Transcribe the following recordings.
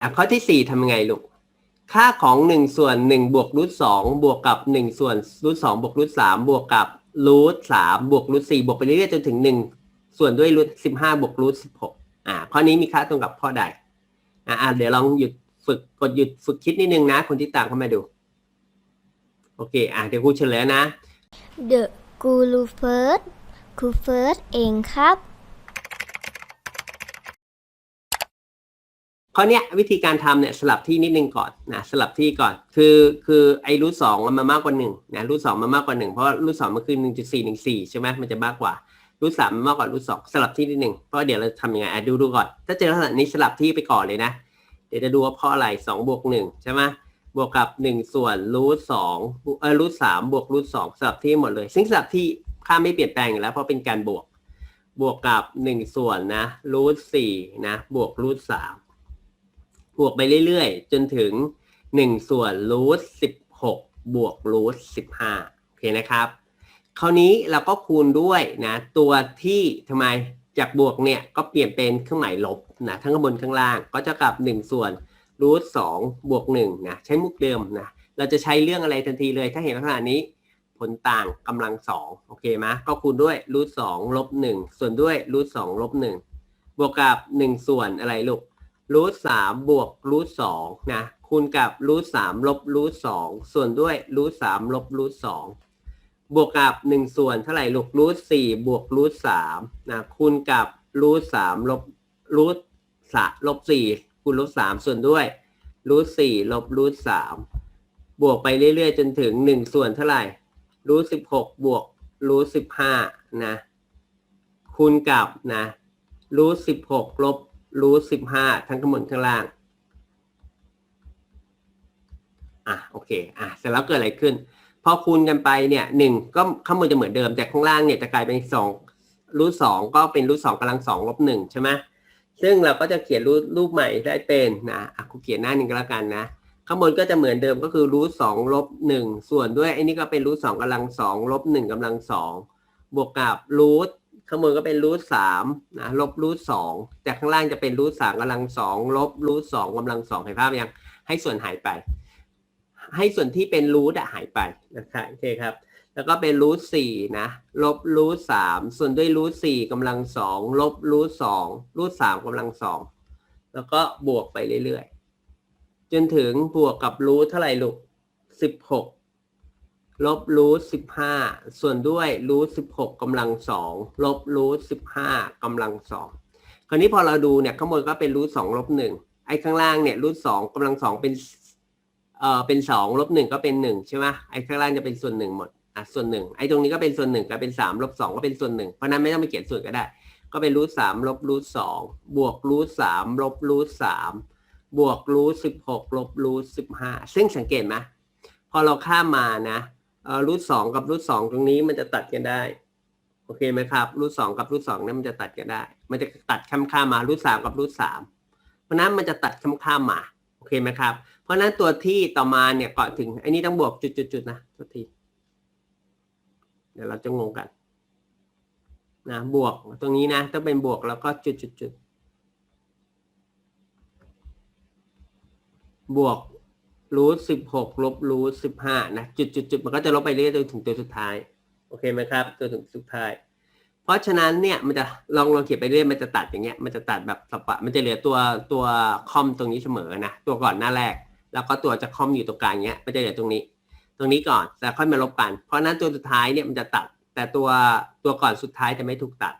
อะข้อที่สี่ทำยังไงลูก ค่าของหนึ่งส่วนหนึ่งบวกรูทสองบวกกับหนึ่งส่วนรูทสองบวกรูทสามบวกกับรูทสามบวกรูทสี่บวกไปเรื่อยๆจนถึงหนึ่งส่วนด้วยรูทสิบห้าบวกรูทสิบหกอ่าข้อนี้มีค่าตรงกับข้อใดอ่าอ่าเดี๋ยวลองหยุดฝึกกดหยุดฝึกคิดนิดนึงนะ คนที่ตามเข้ามาดู โอเค อ่าเดี๋ยวครูเฉลยนะ The กูรูเฟิร์สครูเฟิร์สเองครับ ข้อเนี้ยวิธีการทำเนี่ยสลับที่นิดนึงก่อนนะสลับที่ก่อน คือคือไอ้รูทสองมันมากกว่าหนึ่งนะรูทสองมันมากกว่าหนึ่งเพราะรูทสองมันคือหนึ่งจุดสี่หนึ่งสี่ใช่ไหมมันจะมากกว่ารูทสามมันมากกว่ารูทสองสลับที่นิดนึงเพราะเดี๋ยวเราทำยังไงอะดูดูก่อน ถ้าเจอลักษณะนี้สลับที่ไปก่อนเลยนะ เดี๋ยวจะดูว่าเพราะอะไรสองบวกหนึ่งใช่ไหมบวกกับหนึ่งส่วนรูทสองเออรูทสามบวกรูทสองสลับที่หมดเลย ซึ่งสลับที่ค่าไม่เปลี่ยนแปลงอยู่แล้วเพราะเป็นการบวกบวกกับหนึ่งส่วนนะรูทสี่นะบวกรูทสาม บวกไปเรื่อยๆ จนถึง 1 ส่วนรูท16 บวกรูท15โอเคนะครับ คราวนี้เราก็คูณด้วยนะตัวที่ทำไมจากบวกเนี่ยก็เปลี่ยนเป็นเครื่องหมายลบนะทั้งข้างบนข้างล่างก็จะกับ 1 ส่วนรูท2บวก1นะใช้มุกเดิมนะเราจะใช้เรื่องอะไรทันทีเลย ถ้าเห็นลักษณะนี้ผลต่างกำลังสองโอเคไหมก็คูณด้วยรูทสองลบหนึ่งส่วนด้วยรูทสองลบหนึ่งบวกกับหนึ่งส่วนอะไรลูก รูทสามบวกรูทสองนะคูณกับรูทสามลบรูทสองส่วนด้วยรูทสามลบรูทสองบวกกับหนึ่งส่วนเท่าไหร่ลูกรูทสี่บวกรูทสามนะคูณกับรูทสามลบรูทสะลบสี่คูณรูทสามส่วนด้วยรูทสี่ลบรูทสามบวกไปเรื่อยๆ จนถึงหนึ่งส่วนเท่าไหร่รูทสิบหกบวกรูทสิบห้านะคูณกับนะรูทสิบหกลบ รูทสิบห้าทั้งข้างบนข้างล่างอะโอเคอะเสร็จแล้วเกิดอะไรขึ้น พอคูณกันไปเนี่ยหนึ่งก็ข้างบนจะเหมือนเดิมแต่ข้างล่างเนี่ยจะกลายเป็นสองรูทสองก็เป็นรูทสองกำลังสองลบหนึ่งใช่ไหมซึ่งเราก็จะเขียนรูรูปใหม่ได้เป็นนะอะครูเขียนหน้านึงก็แล้วกันนะข้างบนก็จะเหมือนเดิมก็คือรูทสองลบหนึ่งส่วนด้วยไอ้นี่ก็เป็นรูทสองกำลังสองลบหนึ่งกำลังสองบวกกับรูท ข้างบนก็เป็นรูทสามนะลบรูทสองจากข้างล่างจะเป็นรูทสามกำลังสองลบรูทสองกำลังสองเห็นภาพยังให้ส่วนหายไป ให้ส่วนที่เป็นรูทอะหายไปนะครับโอเคครับ แล้วก็เป็นรูทสี่นะลบรูทสามส่วนด้วยรูทสี่กำลังสองลบรูทสองรูทสามกำลังสองแล้วก็บวกไปเรื่อยๆ จนถึงบวกกับรูทเท่าไหร่ลูกสิบหก ลบรูทสิบห้าส่วนด้วยรูทสิบหกกำลังสองลบรูทสิบห้ากำลังสองคราวนี้พอเราดูเนี่ยข้างบนก็เป็นรูทสองลบหนึ่งไอ้ข้างล่างเนี่ยรูทสองกำลังสองเป็นเอ่อเป็นสองลบหนึ่งก็เป็นหนึ่งใช่ไหมไอ้ข้างล่างจะเป็นส่วนหนึ่งหมดอะส่วนหนึ่งไอ้ตรงนี้ก็เป็นส่วนหนึ่งก็เป็นสามลบสองก็เป็นส่วนหนึ่งเพราะนั้นไม่ต้องไปเขียนส่วนก็ได้ ก็เป็นรูทสามลบรูทสองบวกรูทสามลบรูทสามบวกรูทสิบหกลบรูทสิบห้าซึ่งสังเกตไหมพอเราข้ามมานะ รูทสองกับรูทสองตรงนี้มันจะตัดกันได้ โอเคไหมครับรูทสองกับรูทสองนี่มันจะตัดกันได้ มันจะตัดข้ามข้ามมารูทสามกับรูทสามเพราะนั้นมันจะตัดข้ามข้ามมาโอเคไหมครับ เพราะนั้นตัวที่ต่อมาเนี่ยก่อนถึงไอ้นี่ต้องบวกจุดๆนะตัวที เดี๋ยวเราจะงงกันนะบวกตรงนี้นะต้องเป็นบวกแล้วก็จุดๆบวก รูทสิบหกลบรูทสิบห้านะจุดจุดจุดมันก็จะลบไปเรื่อยๆจนถึงตัวสุดท้าย โอเคไหมครับตัวถึงสุดท้าย เพราะฉะนั้นเนี่ยมันจะลองลองเขียนไปเรื่อยมันจะตัดอย่างเงี้ยมันจะตัดแบบสปะมันจะเหลือตัวตัวคอมตรงนี้เสมอนะตัวก่อนหน้าแรก แล้วก็ตัวจะคอมอยู่ตรงกลางเงี้ยมันจะเหลือตรงนี้ ตรงนี้ก่อนแต่ค่อยมาลบกัน เพราะฉะนั้นตัวสุดท้ายเนี่ยมันจะตัด แต่ตัวตัวก่อนสุดท้ายจะไม่ถูกตัด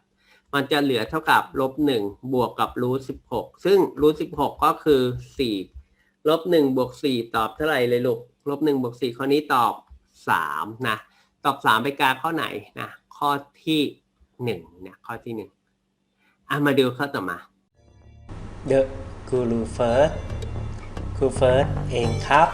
มันจะเหลือเท่ากับลบหนึ่งบวกกับรูทสิบหกซึ่งรูทสิบหกก็คือสี่ ลบหนึ่งบวกสี่ตอบเท่าไหร่เลยลูกลบหนึ่งบวกสี่ข้อนี้ตอบสามนะตอบสามไปกาข้อไหนนะข้อที่หนึ่งเนี่ยข้อที่หนึ่งอะมาดูข้อต่อมา The Guru First ครูเฟิร์สเองครับ